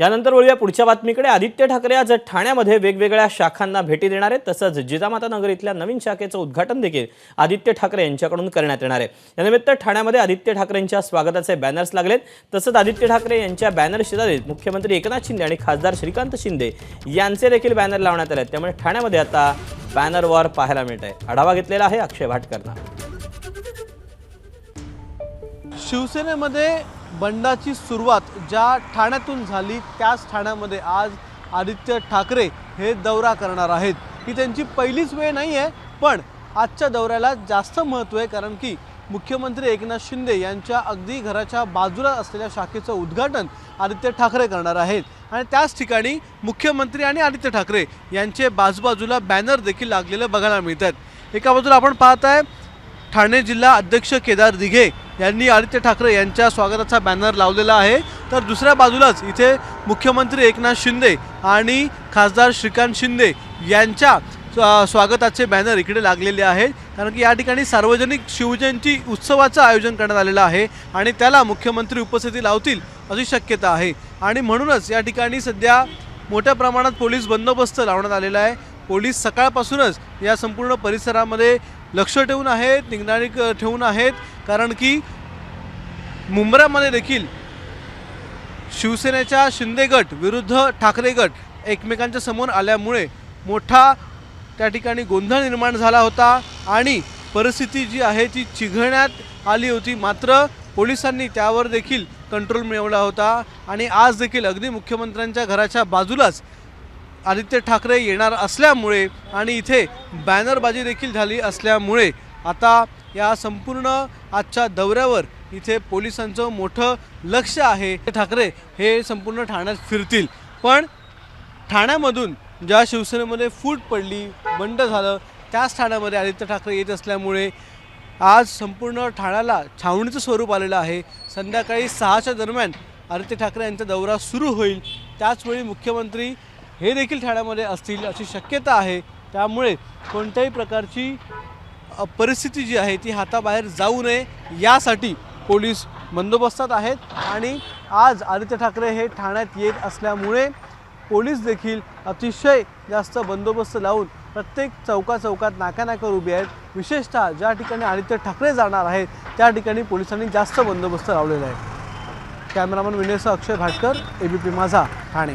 यानंतर वळूया पुढच्या बातमीकडे. आदित्य ठाकरे आज ठाण्यामध्ये वेगवेगळ्या शाखांना भेटी देणार आहेत तसंच जिजामाता नगर इथल्या नवीन शाखेचं उद्घाटन देखील आदित्य ठाकरे यांच्याकडून करण्यात येणार आहे. यानिमित्त ठाण्यामध्ये आदित्य ठाकरेंच्या स्वागताचे बॅनर्स लागलेत. तसंच आदित्य ठाकरे यांच्या बॅनर शेजारीत मुख्यमंत्री एकनाथ शिंदे आणि खासदार श्रीकांत शिंदे यांचे देखील बॅनर लावण्यात आले आहेत त्यामुळे ठाण्यामध्ये आता बॅनर वॉर पाहायला मिळत आहे आढावा घेतलेला आहे अक्षय भाटकरना. शिवसेनेमध्ये बंडाची सुरुवात ज्या ठाण्यातून झाली त्याच ठाण्यामध्ये आज आदित्य ठाकरे हे दौरा करणार आहेत. ही त्यांची पहिलीच वेळ नाही आहे पण आजच्या दौऱ्याला जास्त महत्त्व आहे कारण की मुख्यमंत्री एकनाथ शिंदे यांच्या अगदी घराच्या बाजूला असलेल्या शाखेचं उद्घाटन आदित्य ठाकरे करणार आहेत. आणि त्याच ठिकाणी मुख्यमंत्री आणि आदित्य ठाकरे यांचे बाजूबाजूला बॅनर देखील लागलेले बघायला मिळतात. एका बाजूला आपण पाहत आहे ठाणे जिल्हा अध्यक्ष केदार दिघे यांनी आदित्य ठाकरे यांच्या स्वागताचा बॅनर लावलेला आहे. तर दुसऱ्या बाजूलाच इथे मुख्यमंत्री एकनाथ शिंदे आणि खासदार श्रीकांत शिंदे यांच्या स्वागताचे बॅनर इकडे लागलेले आहेत. कारण की या ठिकाणी सार्वजनिक शिवजयंती उत्सवाचं आयोजन करण्यात आलेलं आहे आणि त्याला मुख्यमंत्री उपस्थिती लावतील अशी शक्यता आहे. आणि म्हणूनच या ठिकाणी सध्या मोठ्या प्रमाणात पोलीस बंदोबस्त लावण्यात आलेला आहे. पोलीस सकाळपासूनच या संपूर्ण परिसरामध्ये लक्ष ठेवून आहेत निगराणी ठेवून आहेत. कारण की मुंब्रामध्ये देखील शिवसेनेच्या शिंदे गट विरुद्ध ठाकरे गट एकमेकांच्या समोर आल्यामुळे मोठा त्या ठिकाणी गोंधळ निर्माण झाला होता आणि परिस्थिती जी आहे ती चिघळण्यात आली होती. मात्र पोलिसांनी त्यावर देखील कंट्रोल मिळवला होता आणि आज देखील अगदी मुख्यमंत्र्यांच्या घराच्या बाजूलाच आदित्य ठाकरे येणार असल्यामुळे आणि इथे बॅनरबाजी देखील झाली असल्यामुळे आता या संपूर्ण आजच्या दौऱ्यावर इथे पोलिसांचं मोठं लक्ष आहे. ठाकरे हे संपूर्ण ठाण्यात फिरतील. पण ठाण्यामधून ज्या शिवसेनेमध्ये फूट पडली बंड झालं त्याच ठाण्यामध्ये आदित्य ठाकरे येत असल्यामुळे आज संपूर्ण ठाण्याला छावणीचं स्वरूप आलेलं आहे. संध्याकाळी सहाच्या दरम्यान आदित्य ठाकरे यांचा दौरा सुरू होईल. त्याचवेळी मुख्यमंत्री हे देखील ठाण्यामध्ये असतील अशी शक्यता आहे. त्यामुळे कोणत्याही प्रकारची परिस्थिती जी आहे ती हाताबाहेर जाऊ नये. यासाठी पोलीस बंदोबस्तात आहेत आणि आज आदित्य ठाकरे हे ठाण्यात येत असल्यामुळे पोलीस देखील अतिशय जास्त बंदोबस्त लावून प्रत्येक चौका चौकात नाका उभे आहेत. विशेषतः ज्या ठिकाणी आदित्य ठाकरे जाणार आहेत त्या ठिकाणी पोलिसांनी जास्त बंदोबस्त लावलेला आहे. कॅमेरामन विनयसह अक्षय भाटकर एबीपी माझा ठाणे.